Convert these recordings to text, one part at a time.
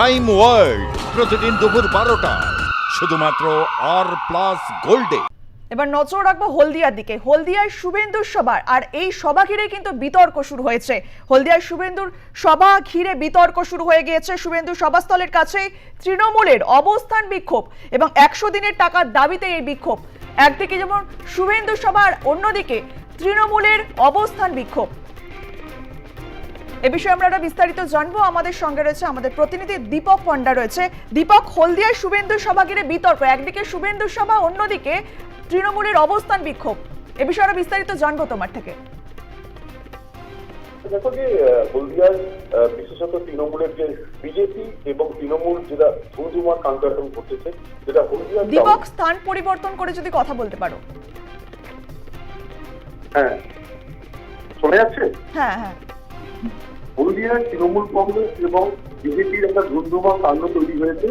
Crime world প্রতিদিন দুপুর বারোটা। শুধুমাত্র আর প্লাস গোল্ডে এবার নজর রাখব হলদিয়ার দিকে। হলদিয়ায় শুভেন্দুর সভার আর এই সভা ঘিরে কিন্তু বিতর্ক শুরু হয়েছে। হলদিয়ায় শুভেন্দুর সভা ঘিরে বিতর্ক শুরু হয়ে গিয়েছে। শুভেন্দুর সভাস্থলের কাছেই তৃণমূলের অবস্থান বিক্ষোভ এবং একশো দিনের টাকার দাবিতে এই বিক্ষোভ। একদিকে যেমন শুভেন্দু সভার, অন্যদিকে তৃণমূলের অবস্থান বিক্ষোভ। এ বিষয়ে আমরা আরও বিস্তারিত জানব। আমাদের সঙ্গে রয়েছে আমাদের প্রতিনিধি দীপক পণ্ডা রয়েছে। দীপক শুভেন্দু বিতর্ক একদিকে শুভেন্দু সভা অন্যদিকে তৃণমূলের অবস্থান বিক্ষোভ। এ বিষয়ে আরও বিস্তারিত জানব তোমার থেকে। দেখো যে হলদিয়ার বিশেষত তৃণমূলের যে বিজেপি এবং তৃণমূল যেটা ধুমধুমার করতেছে যেটা হলদিয়ার দীপক স্থান পরিবর্তন করে যদি কথা বলতে পারো। হ্যাঁ। শোনা যাচ্ছে? হ্যাঁ হ্যাঁ। হলদিয়ার তৃণমূল কংগ্রেস এবং বিজেপির একটা ধুমধুমা কাণ্ড তৈরি হয়েছে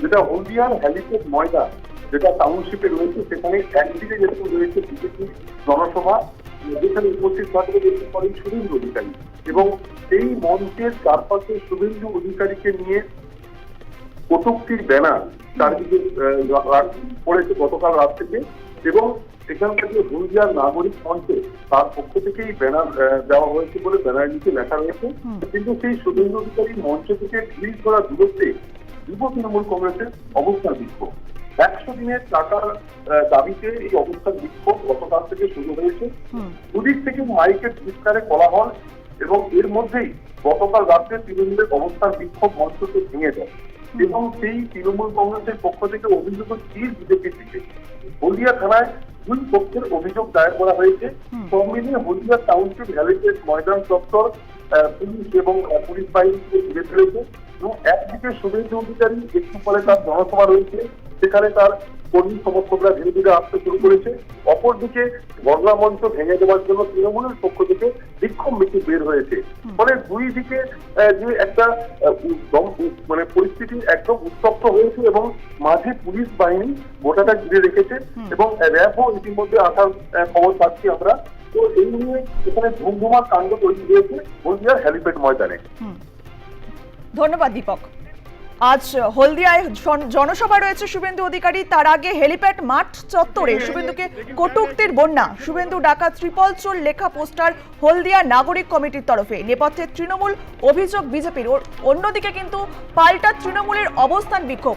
যেটা হলদিয়ার হ্যালিপেড ময়দান যেটা টাউনশিপে রয়েছে সেখানে একদিকে যেরকম রয়েছে বিজেপির জনসভা যেখানে উপস্থিত থাকবে দেখতে পারেন শুভেন্দু অধিকারী। এবং সেই মঞ্চের চারপাশে শুভেন্দু অধিকারীকে নিয়ে কটুক্তির ব্যানার চারদিকে পড়েছে গতকাল রাত থেকে। এবং সেখান থেকে হলদিয়ার নাগরিক মঞ্চে তার পক্ষ থেকেই ব্যানার দেওয়া হয়েছে বলে ব্যানার নিচে লেখা রয়েছে। কিন্তু সেই শুভেন্দু অধিকারী মঞ্চ থেকে ঢিল করা দূরত্বে যুব তৃণমূল কংগ্রেসের অবস্থান বিক্ষোভ। একশো দিনের টাকার দাবিতে এই অবস্থান বিক্ষোভ গতকাল থেকে শুরু হয়েছে। দুদিক থেকে মাইকের চিৎকারে কোলাহল এবং এর মধ্যেই গতকাল রাত্রে তৃণমূলের অবস্থান বিক্ষোভ মঞ্চকে ভেঙে দেয়। এবং সেই তৃণমূল কংগ্রেসের পক্ষ থেকে অভিযোগ স্থির বিজেপির দিকে হলদিয়া থানায় দুই পক্ষের অভিযোগ দায়ের করা হয়েছে। সব মিলিয়ে হলদিয়া টাউনশিপ হ্যারিটেজ ময়দান চত্বর পুলিশ এবং পুলিশ বাহিনীকে ঘিরে ফেলেছে। এবং একদিকে শুভেন্দু অধিকারী একটু পরে তার জনসভা রয়েছে। সেখানে তার কর্মী সমর্থকরা ধীরে ধীরে আসতে শুরু করেছে। অপরদিকে গঙ্গা মঞ্চ ভেঙে দেওয়ার জন্য তৃণমূলের পক্ষ থেকে বিক্ষোভ মিছিল বের হয়েছে। ফলে দুই দিকে যে একটা মানে পরিস্থিতি একদম উত্তপ্ত হয়েছে এবং মাঝে পুলিশ বাহিনী গোটাটা ঘিরে রেখেছে এবং র্যাবও ইতিমধ্যে আসার খবর পাচ্ছি আমরা। তো এই নিয়ে এখানে ধুমধুমার কাণ্ড তৈরি হয়েছে হলদিয়ার হ্যালিপ্যাড ময়দানে। ধন্যবাদ দীপক। আজ হলদিয়ায় জনসভা রয়েছে শুভেন্দু অধিকারী। তার আগে হেলিপ্যাড মাঠ চত্বরে শুভেন্দুকে কটুক্তির বন্যা। শুভেন্দু ডাকা ত্রিপল চোর লেখা পোস্টার হলদিয়া নাগরিক কমিটির তরফে। নেপথ্যে তৃণমূল অভিযোগ বিজেপির। অন্যদিকে কিন্তু পাল্টা তৃণমূলের অবস্থান বিক্ষোভ।